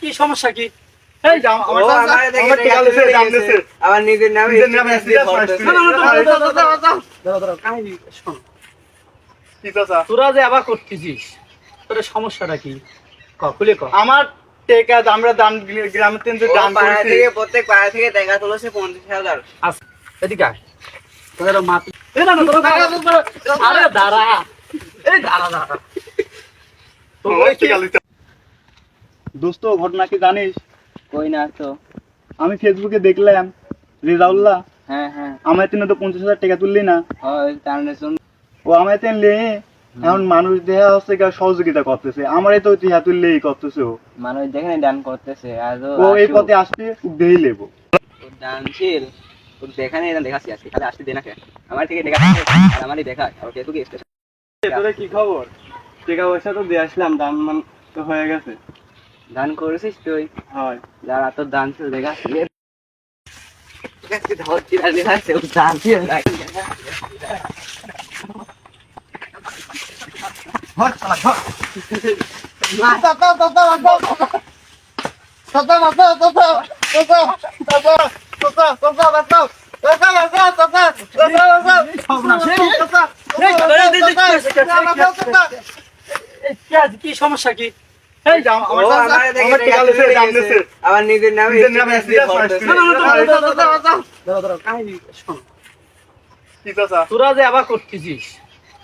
কি সমস্যা কি আমার- দেখে দাম আবার করতেছিস তোর সমস্যাটা কি খুলে ক আমার টেকা আমরা তিন যে ও দান পাড়া থেকে প্রত্যেক পাড়া থেকে টাকা তুলেছে পঞ্চাশ হাজার এদিকে মাটি আরে দাঁড়া এই দাঁড়া দাঁড়া আমার দোস্ত ঘটনা কি জানিস? কই না তো। আমি ফেসবুকে দেখলাম রেজাউল্লাহ। হ্যাঁ হ্যাঁ। আমার তিনে তো পঞ্চাশ হাজার টাকা তুললি না। ও আমার তিন লে এখন মানুষ দেহা হচ্ছে কি সহযোগিতা করতেছে। আমারই তো তুললেই করতেছে ও। মানুষ যেখানে দান করতেছে। আর ও এই পথে আসতে দেই লেবো। দানশীল। দেখাচ্ছি আজকে খালি আসতে দে না কে আমার থেকে দেখা আর আমারই দেখা আর কে তুই স্টেশন তোরা কি খবর টাকা পয়সা তো দিয়ে আসলাম দান মান তো হয়ে গেছে দান করেছিস তুই হয় যারা তোর দানশীল দেখাচ্ছি ধরছি আর দেখাচ্ছে ও দানশীল এই কি আজ- কি সমস্যা কি এই আমার- দেখে নিজের নামে? তোরা যে আবার করতেছিস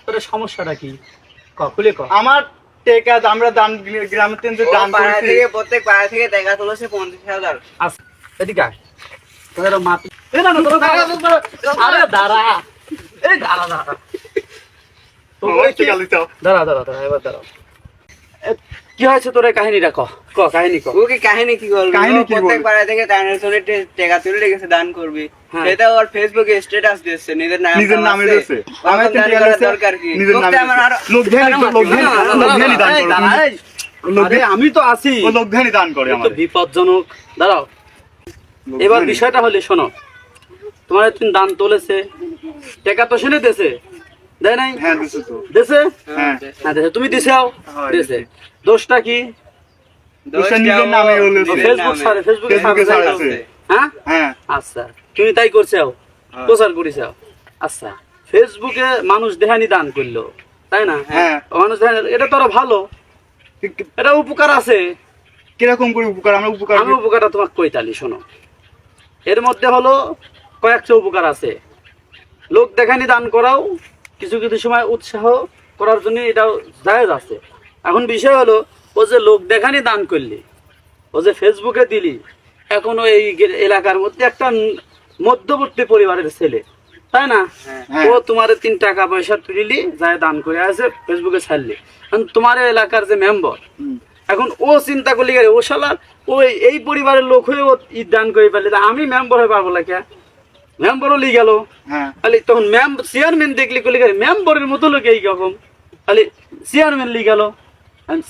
তোর সমস্যাটা কি? ক খুলে ক। আমার টেকা আমরা দান গ্রামের তিন যে দান পাড়া থেকে প্রত্যেক পাড়া থেকে টাকা তুলেছে পঞ্চাশ হাজার। আচ্ছা, এদিকে তোদের মাটি দাঁড়া, দাঁড়া, দাঁড়া। তো আমার কি- এবার হয়েছে তোর ক কাহিনী ক। ও কি কাহিনী কি বলব কাহিনী কি টাকা তুলে গেছে দান করবি। সেটা ওর ফেসবুকে স্ট্যাটাস দিচ্ছে নিজের নাম নিজের নামে আমার টাকা দরকার কি? নিজের নামে লোক ধ্যানই তো- লোক দাঁড়া, লোক দাঁড়া, ধ্যানই দান করে। আরে, ধ্যান- আমি তো আছি। ও লোক ধ্যানই দান করে এ তো আমাদের। বিপজ্জনক। দাঁড়াও। এবার বিষয়টা হলে শোনো। তোমার তিন দান তুলেছে। টাকা তো শুনে দেছে দেয় নাই? হ্যাঁ দিছে দেছে হ্যাঁ। হ্যাঁ দেছে তুমি দিছেও হয়, দেছে দোষটা কি? নিজের ফেসবুক। হ্যাঁ? হ্যাঁ। আচ্ছা তুমি তাই করছ। প্রচার করেছ আচ্ছা ফেসবুকে মানুষ দেহানি দান করল তাই না? হ্যাঁ। মানুষ দেহানি এটা তো আরও ভালো। এটা উপকার আছে। কীরকম করে উপকার? আমরা উপকার আমি উপকারটা তোমাকে কইতালি শোনো। এর মধ্যে হলো কয়েকটা উপকার আছে। লোক দেখানি দান করাও কিছু কিছু সময় উৎসাহ করার জন্য এটাও জায়েজ আছে। এখন বিষয় হলো ও যে লোক দেখানি দান করলি ও যে ফেসবুকে দিলি এখন গে- এলাকার মধ্যে একটা মধ্যবর্তী পরিবারের ছেলে তাই না? হ্যাঁ। ও তোমার তিন টাকা পয়সা তুলিলি যায় দান করে আছে ফেসবুকে ছাড়লি। এখন তোমার এলাকার যে মেম্বার এখন ও চিন্তা করলি ও শালার ও এই- এই পরিবারের লোক হয়ে ও ঈদ দান করে পারলি আমি মেম্বার হয়ে পারব না কে? মেম্বারও লি গেল। হ্যাঁ। খালি তখন ম্যাম চেয়ারম্যান দেখলি গেলে মেম্বারের মতো লোক এই রকম খালি চেয়ারম্যান লি গেল।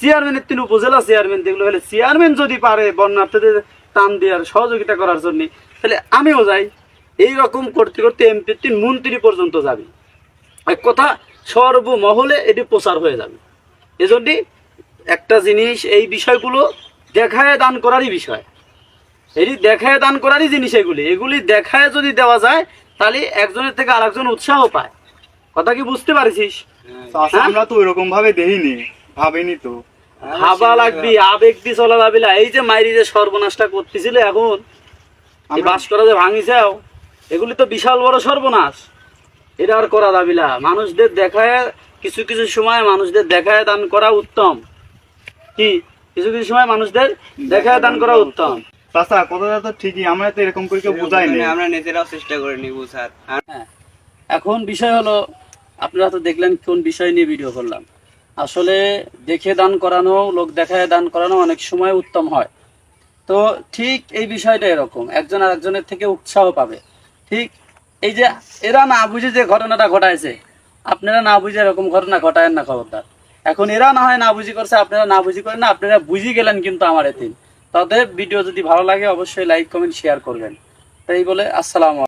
চেয়ারম্যানের তিন উপজেলা চেয়ারম্যান দেখল। তাহলে চেয়ারম্যান যদি পারে বন্যার্থীদের টান দেওয়ার সহযোগিতা করার জন্য তাহলে আমিও যাই। এই রকম করতে করতে এমপি তিন মন্ত্রী পর্যন্ত যাবি। এক কথা সর্বমহলে এটি প্রচার হয়ে যাবে। এজন্য একটা জিনিস এই বিষয়গুলো দেখায় দান করারই বিষয়। এটি দেখায় দান করারই জিনিস এগুলি। এগুলি দেখায় যদি দেওয়া যায় তাহলে একজনের থেকে আরেকজন উৎসাহ পায়। কথা কি বুঝতে পারছিস? আমরা তো ওইরকম ভাবে দেইনি ভাবিনি তো। ভাবা লাগবি আবেগ দিয়ে চলা যাবি না। এই যে মাইরি যে সর্বনাশটা করতেছিল এখন এই আমরা- বাস করা যে ভাঙিছেও এগুলি তো বিশাল বড় সর্বনাশ। এটা আর করা যাবি না। মানুষদের দেখায় কিছু কিছু সময় মানুষদের দেখায় দান করা উত্তম। কি? কিছু কিছু সময় মানুষদের দেখায় দান করা উত্তম। চাচা কথাটা তো ঠিকই আমরা তো এরকম করে কেউ বুঝাই নেই। আমরা নিজেরাও চেষ্টা বুঝার আর- হ্যাঁ। এখন বিষয় হলো আপনারা তো দেখলেন কোন বিষয় নিয়ে ভিডিও করলাম। আসলে দেখে দান করানো লোক দেখায় দান করানো অনেক সময় উত্তম হয়। তো ঠিক এই বিষয়টা এরকম একজন আর একজনের থেকে উৎসাহ পাবে। ঠিক এই যে এরা না বুঝে যে ঘটনাটা ঘটাইছে। আপনারা না বুঝে এরকম ঘটনা ঘটায়েন না খবরদার। এখন এরা না হয় না বুঝি করছে আপনারা না বুঝি করেন না আপনারা বুঝি গেলেন কিন্তু আমার এতে তাদের ভিডিও যদি ভালো লাগে অবশ্যই লাইক কমেন্ট শেয়ার করবেন। তাই বলে আসসালাম